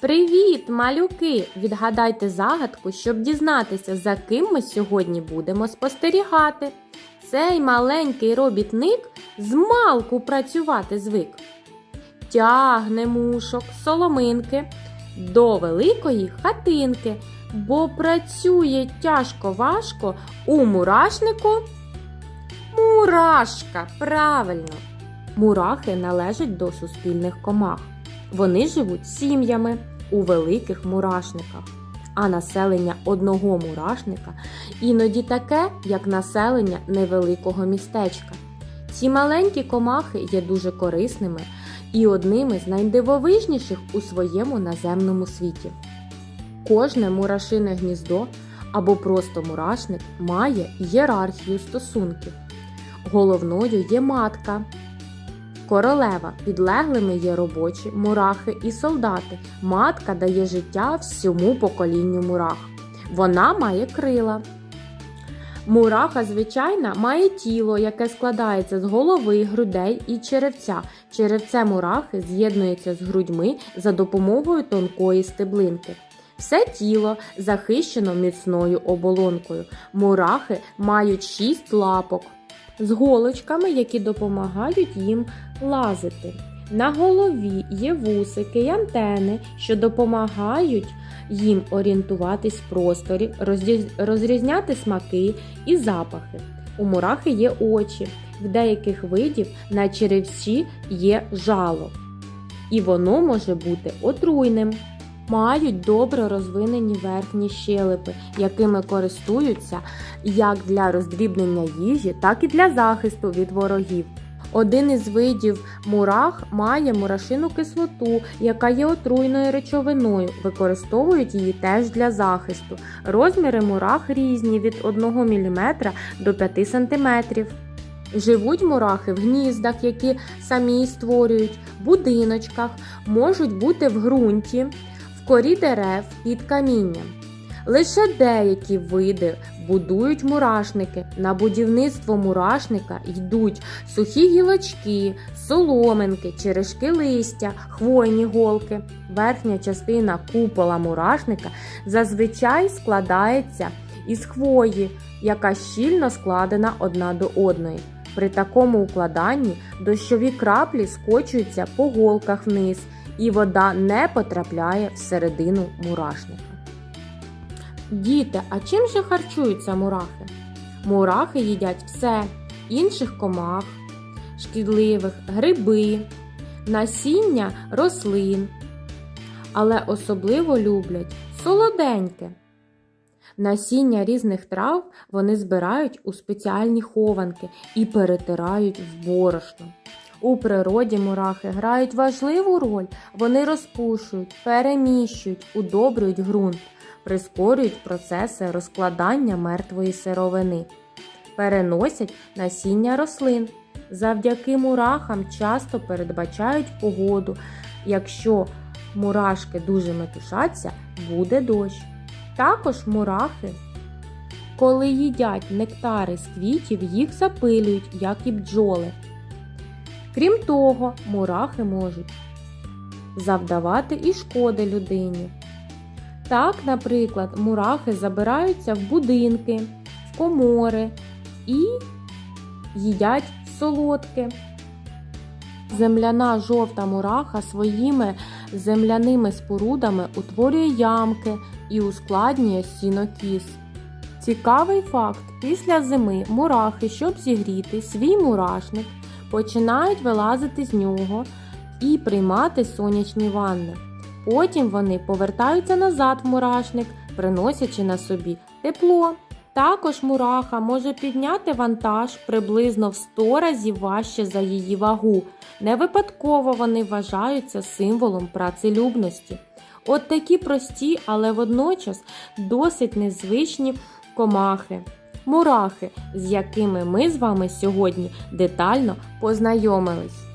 Привіт, малюки! Відгадайте загадку, щоб дізнатися, за ким ми сьогодні будемо спостерігати. Цей маленький робітник з малку працювати звик. Тягне мушок, соломинки до великої хатинки, бо працює тяжко важко у мурашнику. Мурашка, правильно. Мурахи належать до суспільних комах. Вони живуть сім'ями у великих мурашниках, а населення одного мурашника іноді таке, як населення невеликого містечка. Ці маленькі комахи є дуже корисними і одними з найдивовижніших у своєму наземному світі. Кожне мурашине гніздо або просто мурашник має ієрархію стосунків. Головною є матка, Королева підлеглими є робочі, мурахи і солдати. Матка дає життя всьому поколінню мурах. Вона має крила. Мураха звичайна має тіло, яке складається з голови, грудей і черевця. Черевце мурахи з'єднується з грудьми за допомогою тонкої стеблинки. Все тіло захищено міцною оболонкою. Мурахи мають шість лапок з голочками, які допомагають їм лазити. На голові є вусики й антени, що допомагають їм орієнтуватись в просторі, розрізняти смаки і запахи. У мурахи є очі, в деяких видів на черевці є жало, і воно може бути отруйним. Мають добре розвинені верхні щелепи, якими користуються як для роздрібнення їжі, так і для захисту від ворогів. Один із видів мурах має мурашину кислоту, яка є отруйною речовиною. Використовують її теж для захисту. Розміри мурах різні від 1 мм до 5 см. Живуть мурахи в гніздах, які самі створюють, будиночках, можуть бути в ґрунті, корі дерев під камінням. Лише деякі види будують мурашники. На будівництво мурашника йдуть сухі гілочки, соломинки, черешки листя, хвойні голки. Верхня частина купола мурашника зазвичай складається із хвої, яка щільно складена одна до одної. При такому укладанні дощові краплі скочуються по голках вниз, і вода не потрапляє всередину мурашника. Діти, а чим же харчуються мурахи? Мурахи їдять все, інших комах, шкідливих, гриби, насіння рослин, але особливо люблять солоденьке. Насіння різних трав вони збирають у спеціальні хованки і перетирають в борошно. У природі мурахи грають важливу роль. Вони розпушують, переміщують, удобрюють ґрунт, прискорюють процеси розкладання мертвої сировини, переносять насіння рослин. Завдяки мурахам часто передбачають погоду. Якщо мурашки дуже метушаться, буде дощ. Також мурахи, коли їдять нектари з квітів, їх запилюють, як і бджоли. Крім того, мурахи можуть завдавати і шкоди людині. Так, наприклад, мурахи забираються в будинки, в комори і їдять солодке. Земляна жовта мураха своїми земляними спорудами утворює ямки і ускладнює сінокіс. Цікавий факт: після зими мурахи, щоб зігріти свій мурашник, починають вилазити з нього і приймати сонячні ванни. Потім вони повертаються назад в мурашник, приносячи на собі тепло. Також мураха може підняти вантаж приблизно в 100 разів важче за її вагу. Не випадково вони вважаються символом працелюбності. От такі прості, але водночас досить незвичні комахи. Мурахи, з якими ми з вами сьогодні детально познайомились.